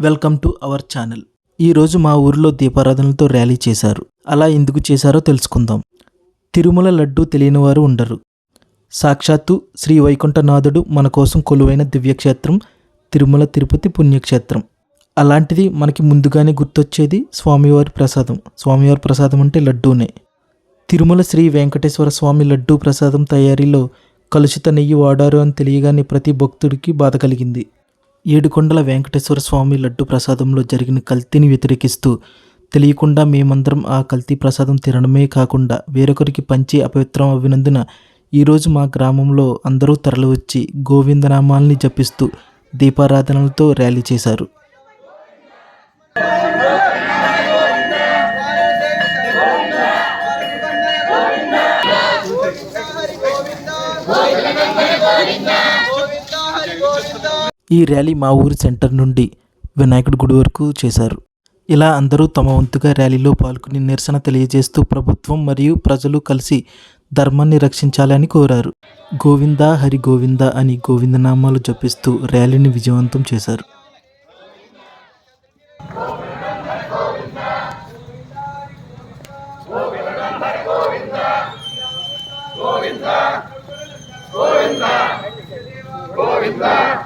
Welcome to our channel. ఈరోజు మా ఊరిలో దీపారాధనలతో ర్యాలీ చేశారు. అలా ఎందుకు చేశారో తెలుసుకుందాం. తిరుమల లడ్డు తెలియని వారు ఉండరు. సాక్షాత్తు శ్రీ వైకుంఠనాథుడు మన కోసం కొలువైన దివ్యక్షేత్రం తిరుమల తిరుపతి పుణ్యక్షేత్రం. అలాంటిది మనకి ముందుగానే గుర్తొచ్చేది స్వామివారి ప్రసాదం. స్వామివారి ప్రసాదం అంటే లడ్డూనే. తిరుమల శ్రీ వెంకటేశ్వర స్వామి లడ్డూ ప్రసాదం తయారీలో కలుషిత నెయ్యి వాడారు అని తెలియగానే ప్రతి భక్తుడికి బాధ కలిగింది. ఏడుకొండల వెంకటేశ్వర స్వామి లడ్డు ప్రసాదంలో జరిగిన కల్తీని వ్యతిరేకిస్తూ తెలియకుండా మేమందరం ఆ కల్తీ ప్రసాదం తినడమే కాకుండా వేరొకరికి పంచి అపవిత్రం అవ్వినందున ఈరోజు మా గ్రామంలో అందరూ తరలివచ్చి గోవిందనామాల్ని జపిస్తూ దీపారాధనలతో ర్యాలీ చేశారు ఈ ర్యాలీ మా ఊరి సెంటర్ నుండి వినాయకుడి గుడి వరకు చేశారు. ఇలా అందరూ తమ వంతుగా ర్యాలీలో పాల్గొని నిరసన తెలియజేస్తూ ప్రభుత్వం మరియు ప్రజలు కలిసి ధర్మాన్ని రక్షించాలని కోరారు. గోవింద హరి గోవింద అని గోవిందనామాలు జపిస్తూ ర్యాలీని విజయవంతం చేశారు. గోవింద గోవింద.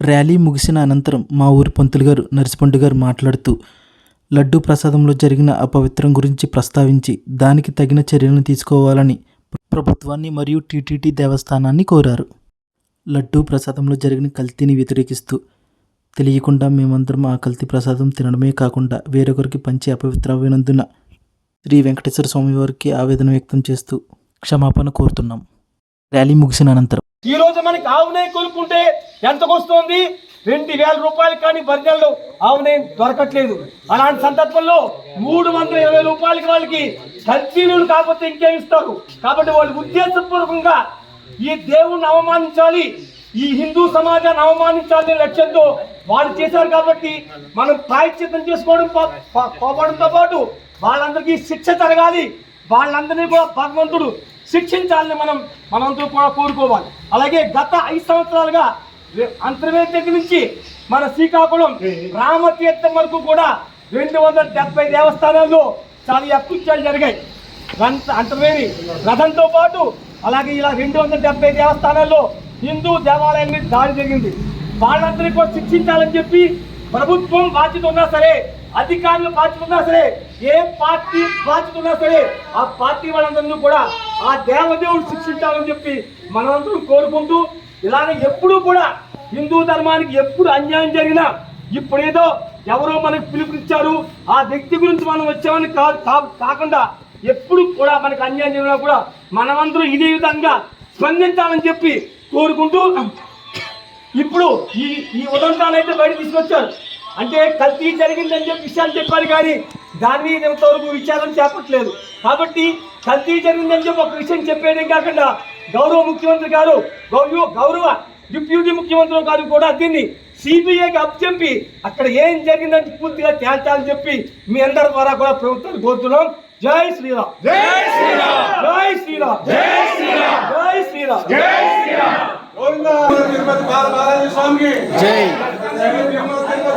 ర్యాలీ ముగిసిన అనంతరం మా ఊరి పంతులు గారు నర్సిపండు గారు మాట్లాడుతూ లడ్డూ ప్రసాదంలో జరిగిన అపవిత్రం గురించి ప్రస్తావించి దానికి తగిన చర్యలను తీసుకోవాలని ప్రభుత్వాన్ని మరియు టీటీడీ దేవస్థానాన్ని కోరారు. లడ్డూ ప్రసాదంలో జరిగిన కల్తీని వ్యతిరేకిస్తూ తెలియకుండా మేమందరం ఆ కల్తీ ప్రసాదం తినడమే కాకుండా వేరొకరికి పంచి అపవిత్రమైనందున శ్రీ వెంకటేశ్వర స్వామి వారికి ఆవేదన వ్యక్తం చేస్తూ క్షమాపణ కోరుతున్నాం. ర్యాలీ ముగిసిన అనంతరం ఈ రోజు మనకి ఆవునే కోరుకుంటే ఎంతకు వస్తుంది రెండు వేల రూపాయలు కానీ బర్జన్లు ఆవు దొరకట్లేదు. అలాంటి సందర్భంలో మూడు వందల ఇరవై రూపాయలకి వాళ్ళకి సర్జీలు కాకపోతే ఇంకేం ఇస్తారు? కాబట్టి వాళ్ళు ఉద్దేశపూర్వకంగా ఈ దేవుణ్ణి అవమానించాలి ఈ హిందూ సమాజాన్ని అవమానించాలనే లక్ష్యంతో వాళ్ళు చేశారు కాబట్టి మనం ప్రాయశ్చిత్తం చేసుకోవడం కోపడంతో పాటు వాళ్ళందరికీ శిక్ష జరగాలి. వాళ్ళందరినీ కూడా భగవంతుడు శిక్షించాలని మనం మనందరూ కూడా కోరుకోవాలి. అలాగే గత ఐదు సంవత్సరాలుగా అంతర్వేది దగ్గర నుంచి మన శ్రీకాకుళం రామతీర్థం వరకు కూడా రెండు వందల డెబ్బై దేవస్థానాల్లో చాలా అకృత్యాలు జరిగాయి. అంతర్వేది రథంతో పాటు అలాగే ఇలా రెండు వందల డెబ్బై దేవస్థానాల్లో హిందూ దేవాలయం మీద దాడి జరిగింది. వాళ్ళందరినీ కూడా శిక్షించాలని చెప్పి ప్రభుత్వం బాధ్యత ఉన్నా సరే అధికారులు బాధ్యత ఉన్నా సరే ఏ పార్టీ బాధ్యత ఉన్నా సరే ఆ పార్టీ వాళ్ళందరినీ కూడా ఆ దేవదేవుడు శిక్షించాలని చెప్పి మనమందరం కోరుకుంటూ ఇలానే ఎప్పుడూ కూడా హిందూ ధర్మానికి ఎప్పుడు అన్యాయం జరిగినా ఇప్పుడేదో ఎవరో మనకు పిలుపునిచ్చారు ఆ వ్యక్తి గురించి మనం వచ్చామని కాదు కాకుండా ఎప్పుడు కూడా మనకు అన్యాయం జరిగినా కూడా మనమందరం ఇదే విధంగా స్పందించాలని చెప్పి కోరుకుంటూ ఇప్పుడు ఈ ఈ ఉదంతాలు అయితే బయట తీసుకొచ్చారు. అంటే కల్తీ జరిగిందని చెప్పి విషయాలు చెప్పారు కానీ దాని మీద ఇంతవరకు విచారణ చేపట్లేదు కాబట్టి కల్తీ జరిగిందని చెప్పి ఒక విషయం చెప్పేదే కాకుండా గౌరవ ముఖ్యమంత్రి గారు గౌరవ గౌరవ డిప్యూటీ ముఖ్యమంత్రి గారు కూడా దీన్ని సిబిఐకి అప్పచెప్పి అక్కడ ఏం జరిగిందని పూర్తిగా తేల్చాలని చెప్పి మీ అందరి ద్వారా కూడా ప్రభుత్వాన్ని కోరుతున్నాం. జై శ్రీరామ్. జై శ్రీరామ్. జై శ్రీరామ్. జై శ్రీరామ్. జై శ్రీరామ్. జై శ్రీరామ్. స్వామికి. జై.